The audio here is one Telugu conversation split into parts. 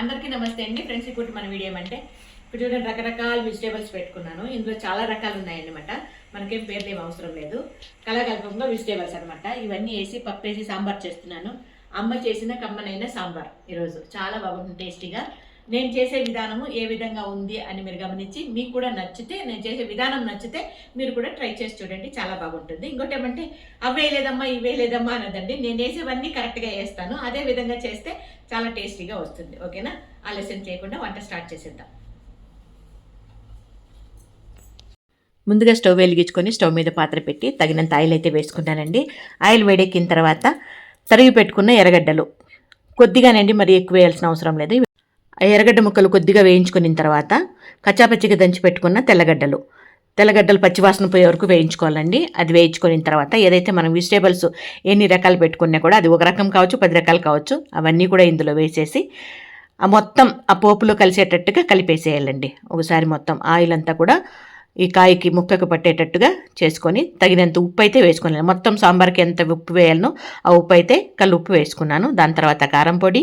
అందరికీ నమస్తే అండి. ఫ్రెండ్స్ ఇప్పుడు మన వీడియో ఏమంటే ఇప్పుడు చూడండి రకరకాల వెజిటేబుల్స్ పెట్టుకున్నాను. ఇందులో చాలా రకాలు ఉన్నాయన్నమాట. మనకేం పేర్లేం అవసరం లేదు. కళాకల్పంగా వెజిటేబుల్స్ అనమాట ఇవన్నీ వేసి పప్పు వేసి సాంబార్ చేస్తున్నాను. అమ్మ చేసిన కమ్మనైన సాంబార్ ఈరోజు. చాలా బాగుంటుంది టేస్టీగా. నేను చేసే విధానము ఏ విధంగా ఉంది అని మీరు గమనించి మీకు కూడా నచ్చితే నేను చేసే విధానం నచ్చితే మీరు కూడా ట్రై చేసి చూడండి చాలా బాగుంటుంది. ఇంకోటి ఏమంటే అవే లేదమ్మా ఇవే లేదమ్మా అనదండి నేను వేసేవన్నీ కరెక్ట్గా వేస్తాను అదే విధంగా చేస్తే చాలా టేస్టీగా వస్తుంది. ఓకేనా? ఆలస్యం చేయకుండా వంట స్టార్ట్ చేసేద్దాం. ముందుగా స్టవ్ వెలిగించుకొని స్టవ్ మీద పాత్ర పెట్టి తగినంత ఆయిల్ అయితే వేసుకున్నానండి ఆయిల్ వేడెక్కిన తర్వాత తరిగి పెట్టుకున్న ఎర్రగడ్డలు. కొద్దిగానండి మరి ఎక్కువ వేయాల్సిన అవసరం లేదు. ఎర్రగడ్డ ముక్కలు కొద్దిగా వేయించుకున్న తర్వాత కచ్చాపచ్చిగా దంచి పెట్టుకున్న తెల్లగడ్డలు. తెల్లగడ్డలు పచ్చివాసన పోయే వరకు వేయించుకోవాలండి. అది వేయించుకున్న తర్వాత ఏదైతే మనం వెజిటేబుల్స్ ఎన్ని రకాలు పెట్టుకున్నా కూడా అది ఒక రకం కావచ్చు పది రకాలు కావచ్చు అవన్నీ కూడా ఇందులో వేసేసి ఆ మొత్తం ఆ పోపులో కలిసేటట్టుగా కలిపేసేయాలండి. ఒకసారి మొత్తం ఆయిల్ అంతా కూడా ఈ కాయకి ముక్కకు పట్టేటట్టుగా చేసుకొని తగినంత ఉప్పు అయితే వేసుకున్నాను. మొత్తం సాంబార్కి ఎంత ఉప్పు వేయాలనో ఆ ఉప్పు అయితే కళ్ళు ఉప్పు వేసుకున్నాను. దాని తర్వాత కారం పొడి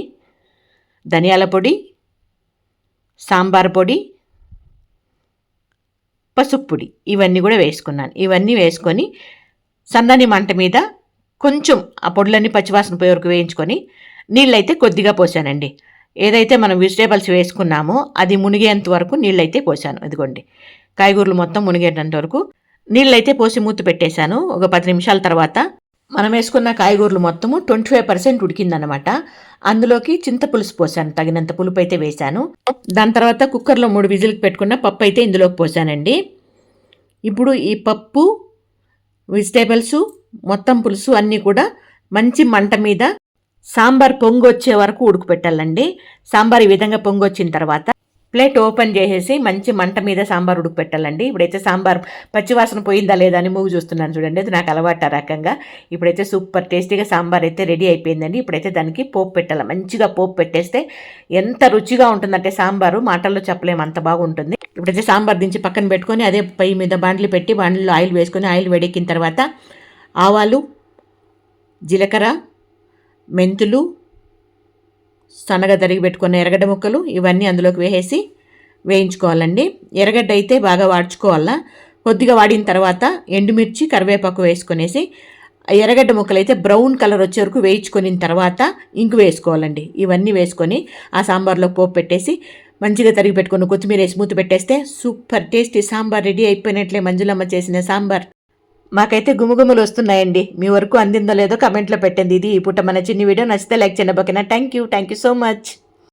ధనియాల పొడి సాంబార్ పొడి పసుపు పొడి. ఇవన్నీ కూడా వేసుకున్నాను. ఇవన్నీ వేసుకొని సన్నని మంట మీద కొంచెం ఆ పొడులన్నీ పచ్చివాసన పోయే వరకు వేయించుకొని నీళ్ళైతే కొద్దిగా పోసానండి. ఏదైతే మనం వెజిటేబుల్స్ వేసుకున్నామో అది మునిగేంత వరకు నీళ్ళైతే పోసాను. ఇదిగోండి. కాయగూరలు మొత్తం మునిగేటంత వరకు నీళ్ళైతే పోసి మూత పెట్టేశాను. ఒక పది నిమిషాల తర్వాత మనం వేసుకున్న కాయగూరలు మొత్తము ట్వంటీ ఫైవ్ పర్సెంట్ ఉడికిందనమాట అందులోకి చింతపులుసు పోసాను తగినంత పులుపు అయితే వేశాను. దాని తర్వాత కుక్కర్లో మూడు విజిల్కి పెట్టుకున్న పప్పు అయితే ఇందులోకి పోసానండి. ఇప్పుడు ఈ పప్పు వెజిటేబుల్స్ మొత్తం పులుసు అన్నీ కూడా మంచి మంట మీద సాంబార్ పొంగు వచ్చే వరకు ఉడకపెట్టాలండి. సాంబార్ ఈ విధంగా పొంగు వచ్చిన తర్వాత ప్లేట్ ఓపెన్ చేసేసి మంచి మంట మీద సాంబార్ ఉడకపెట్టాలండి ఇప్పుడైతే సాంబార్ పచ్చివాసన పోయిందా లేదా అని మూవ్ చూస్తున్నాను చూడండి. అది నాకు అలవాటు రకంగా. ఇప్పుడైతే సూపర్ టేస్టీగా సాంబార్ అయితే రెడీ అయిపోయిందండి. ఇప్పుడైతే దానికి పోపు పెట్టాలి. మంచిగా పోపు పెట్టేస్తే ఎంత రుచిగా ఉంటుందంటే సాంబారు. మాటల్లో చెప్పలేము అంత బాగుంటుంది. ఇప్పుడైతే సాంబార్ దించి పక్కన పెట్టుకొని అదే పై మీద బాండ్లు పెట్టి బాండ్లో ఆయిల్ వేసుకొని ఆయిల్ వేడెక్కిన తర్వాత ఆవాలు జీలకర్ర మెంతులు సన్నగా తరిగి పెట్టుకున్న ఎర్రగడ్డ ముక్కలు ఇవన్నీ అందులోకి వేసేసి వేయించుకోవాలండి. ఎర్రగడ్డ అయితే బాగా వాడ్చుకోవాలా? కొద్దిగా వాడిన తర్వాత ఎండుమిర్చి కరివేపాకు వేసుకునేసి ఎర్రగడ్డ ముక్కలు అయితే బ్రౌన్ కలర్ వచ్చే వరకు వేయించుకొని తర్వాత ఇంకు వేసుకోవాలండి. ఇవన్నీ వేసుకొని ఆ సాంబార్లో పోపు పెట్టేసి మంచిగా తరిగి పెట్టుకుని కొత్తిమీర వేసి మూత పెట్టేస్తే సూపర్ టేస్టీ సాంబార్ రెడీ అయిపోయినట్లే. మంజులమ్మ చేసిన సాంబార్. మాకైతే గుమగుమలు వస్తున్నాయండి. మీ వరకు అందిందో లేదో కమెంట్లో పెట్టండి. ఇది ఈ పూట మన చిన్ని వీడియో. నచ్చితే లైక్ చేయండి ఓకేనా thank you thank you so much